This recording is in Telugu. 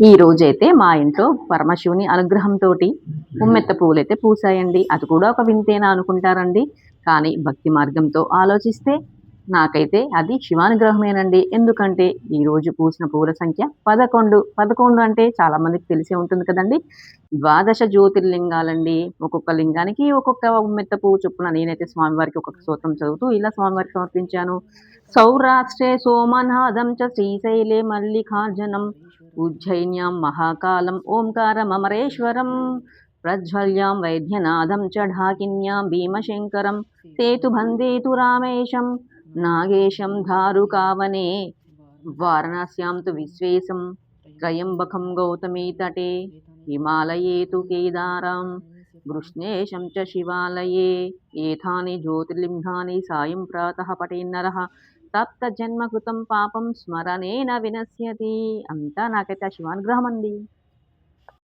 ఈ రోజైతే మా ఇంట్లో పరమశివుని అనుగ్రహంతో ఉమ్మెత్త పువ్వులు అయితే పూసాయండి. అది కూడా ఒక వింతేనా అనుకుంటారండి. కానీ భక్తి మార్గంతో ఆలోచిస్తే నాకైతే అది శివానుగ్రహమేనండి. ఎందుకంటే ఈరోజు పూసిన పూల సంఖ్య పదకొండు. పదకొండు అంటే చాలా మందికి తెలిసే ఉంటుంది కదండి. ద్వాదశ జ్యోతిర్లింగాలండి. ఒక్కొక్క లింగానికి ఒక్కొక్క ఉమ్మెత్త పువ్వు చొప్పున నేనైతే స్వామివారికి ఒక్కొక్క స్తోత్రం చదువుతూ ఇలా స్వామివారికి సమర్పించాను. సౌరాష్ట్రే సోమనాథం చ శ్రీశైలే మల్లికార్జునం. ఉజ్జయిన్యాం మహాకాలం ఓంకారమమరేశ్వరం ప్రజ్వల్యాం వైద్యనాథం చ ఢాకిన్యాం భీమశంకరం. సేతుబంధేతు రామేశం. నాగేశం ధారుకావనే వారణాస్యాం తు విశ్వేశం త్రయంబకం గౌతమీ తటే హిమాలయే తు కేదారాం వృష్ణేశం చ శివాలయే ఏతాని జ్యోతిర్లింగాని సాయం ప్రాతः పటేన్నరः తప్త జన్మకృతం పాపం స్మరణేన వినశ్యతి అంతా నాకైతే శివానుగ్రహం అండి